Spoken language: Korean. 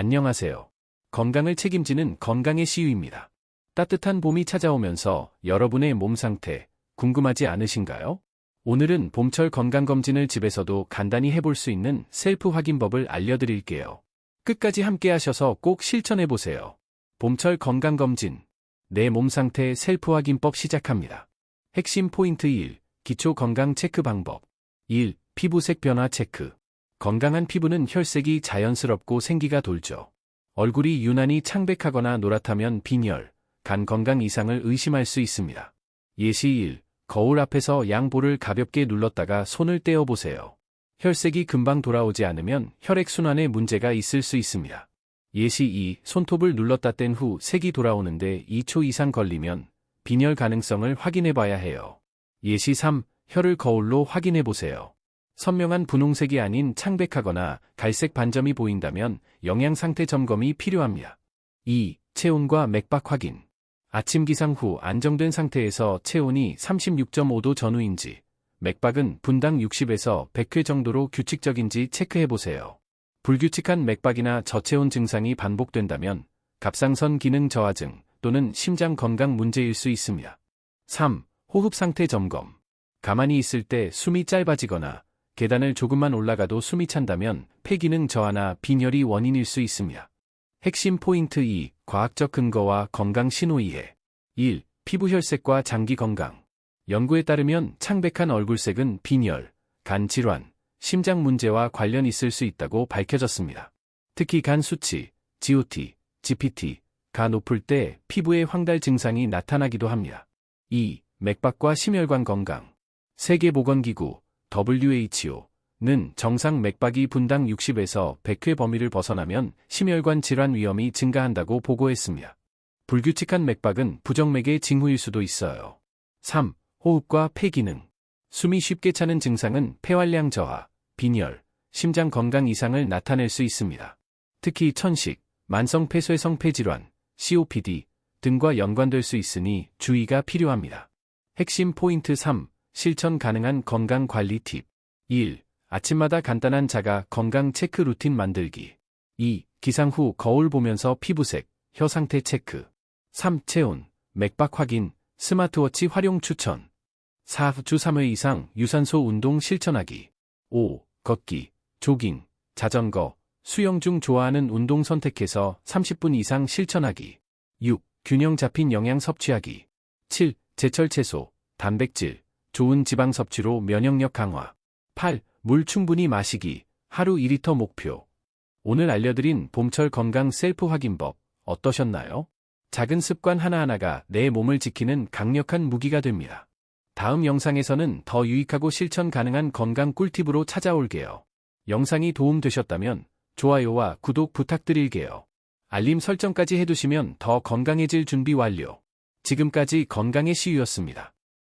안녕하세요. 건강을 책임지는 건강의 시유입니다. 따뜻한 봄이 찾아오면서 여러분의 몸 상태 궁금하지 않으신가요? 오늘은 봄철 건강검진을 집에서도 간단히 해볼 수 있는 셀프 확인법을 알려드릴게요. 끝까지 함께 하셔서 꼭 실천해보세요. 봄철 건강검진. 내 몸 상태 셀프 확인법 시작합니다. 핵심 포인트 1. 기초 건강 체크 방법. 1. 피부색 변화 체크. 건강한 피부는 혈색이 자연스럽고 생기가 돌죠. 얼굴이 유난히 창백하거나 노랗다면 빈혈, 간 건강 이상을 의심할 수 있습니다. 예시 1. 거울 앞에서 양볼을 가볍게 눌렀다가 손을 떼어보세요. 혈색이 금방 돌아오지 않으면 혈액순환에 문제가 있을 수 있습니다. 예시 2. 손톱을 눌렀다 뗀 후 색이 돌아오는데 2초 이상 걸리면 빈혈 가능성을 확인해 봐야 해요. 예시 3. 혀를 거울로 확인해 보세요. 선명한 분홍색이 아닌 창백하거나 갈색 반점이 보인다면 영양 상태 점검이 필요합니다. 2. 체온과 맥박 확인. 아침 기상 후 안정된 상태에서 체온이 36.5도 전후인지, 맥박은 분당 60에서 100회 정도로 규칙적인지 체크해 보세요. 불규칙한 맥박이나 저체온 증상이 반복된다면 갑상선 기능 저하증 또는 심장 건강 문제일 수 있습니다. 3. 호흡 상태 점검. 가만히 있을 때 숨이 짧아지거나 계단을 조금만 올라가도 숨이 찬다면 폐기능 저하나 빈혈이 원인일 수 있습니다. 핵심 포인트 2. 과학적 근거와 건강 신호 이해. 1. 피부 혈색과 장기 건강. 연구에 따르면 창백한 얼굴색은 빈혈, 간 질환, 심장 문제와 관련 있을 수 있다고 밝혀졌습니다. 특히 간 수치, GOT, GPT, 가 높을 때 피부에 황달 증상이 나타나기도 합니다. 2. 맥박과 심혈관 건강. 세계보건기구, WHO는 정상 맥박이 분당 60에서 100회 범위를 벗어나면 심혈관 질환 위험이 증가한다고 보고했습니다. 불규칙한 맥박은 부정맥의 징후일 수도 있어요. 3. 호흡과 폐 기능. 숨이 쉽게 차는 증상은 폐활량 저하, 빈혈, 심장 건강 이상을 나타낼 수 있습니다. 특히 천식, 만성 폐쇄성 폐질환, COPD 등과 연관될 수 있으니 주의가 필요합니다. 핵심 포인트 3. 실천 가능한 건강 관리 팁. 1. 아침마다 간단한 자가 건강 체크 루틴 만들기. 2. 기상 후 거울 보면서 피부색, 혀 상태 체크. 3. 체온, 맥박 확인, 스마트워치 활용 추천. 4. 주 3회 이상 유산소 운동 실천하기. 5. 걷기, 조깅, 자전거, 수영 중 좋아하는 운동 선택해서 30분 이상 실천하기. 6. 균형 잡힌 영양 섭취하기. 7. 제철 채소, 단백질, 좋은 지방 섭취로 면역력 강화. 8. 물 충분히 마시기. 하루 2리터 목표. 오늘 알려드린 봄철 건강 셀프 확인법 어떠셨나요? 작은 습관 하나하나가 내 몸을 지키는 강력한 무기가 됩니다. 다음 영상에서는 더 유익하고 실천 가능한 건강 꿀팁으로 찾아올게요. 영상이 도움되셨다면 좋아요와 구독 부탁드릴게요. 알림 설정까지 해두시면 더 건강해질 준비 완료. 지금까지 건강의 시유였습니다.